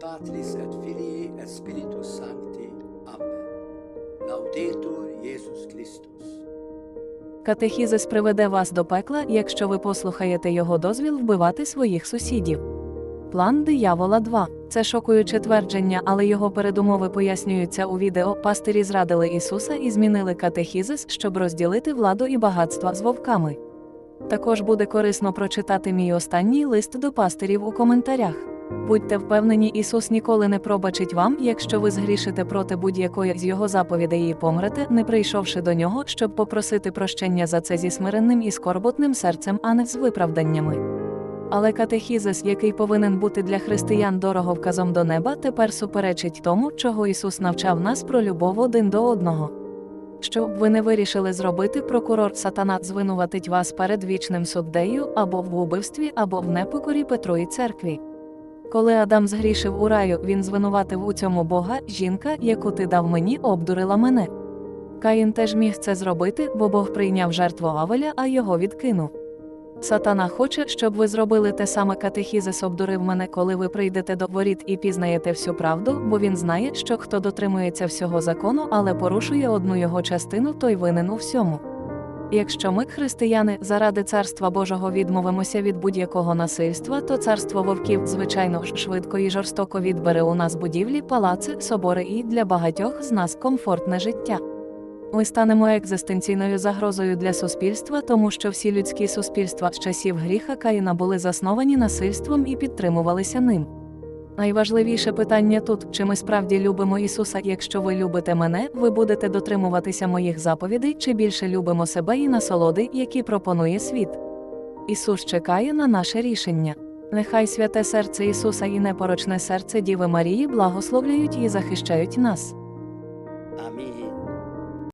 Patris et Filii et Spiritus Sancti. Amen. Laudetur Jesus Christus. Катехізис приведе вас до пекла, якщо ви послухаєте його дозвіл вбивати своїх сусідів. План диявола 2. Це шокуюче твердження, але його передумови пояснюються у відео. Пастирі зрадили Ісуса і змінили катехізис, щоб розділити владу і багатства з вовками. Також буде корисно прочитати мій останній лист до пастирів у коментарях. Будьте впевнені, Ісус ніколи не пробачить вам, якщо ви згрішите проти будь-якої з його заповідей і помрете, не прийшовши до нього, щоб попросити прощення за це зі смиренним і скорботним серцем, а не з виправданнями. Але катехізис, який повинен бути для християн дороговказом до неба, тепер суперечить тому, чого Ісус навчав нас про любов один до одного. Що б ви не вирішили зробити, прокурор сатана звинуватить вас перед вічним суддею або в убивстві, або в непокорі Петру і церкві. Коли Адам згрішив у раю, він звинуватив у цьому Бога, жінка, яку ти дав мені, обдурила мене. Каїн теж міг це зробити, бо Бог прийняв жертву Авеля, а його відкинув. Сатана хоче, щоб ви зробили те саме катехізис обдурив мене, коли ви прийдете до воріт і пізнаєте всю правду, бо він знає, що хто дотримується всього закону, але порушує одну його частину, той винен у всьому. Якщо ми, християни, заради царства Божого відмовимося від будь-якого насильства, то царство вовків, звичайно ж, швидко і жорстоко відбере у нас будівлі, палаци, собори і для багатьох з нас комфортне життя. Ми станемо екзистенційною загрозою для суспільства, тому що всі людські суспільства з часів гріха Каїна були засновані насильством і підтримувалися ним. Найважливіше питання тут, чи ми справді любимо Ісуса, якщо ви любите мене, ви будете дотримуватися моїх заповідей, чи більше любимо себе і насолоди, які пропонує світ. Ісус чекає на наше рішення. Нехай святе серце Ісуса і непорочне серце Діви Марії благословляють і захищають нас.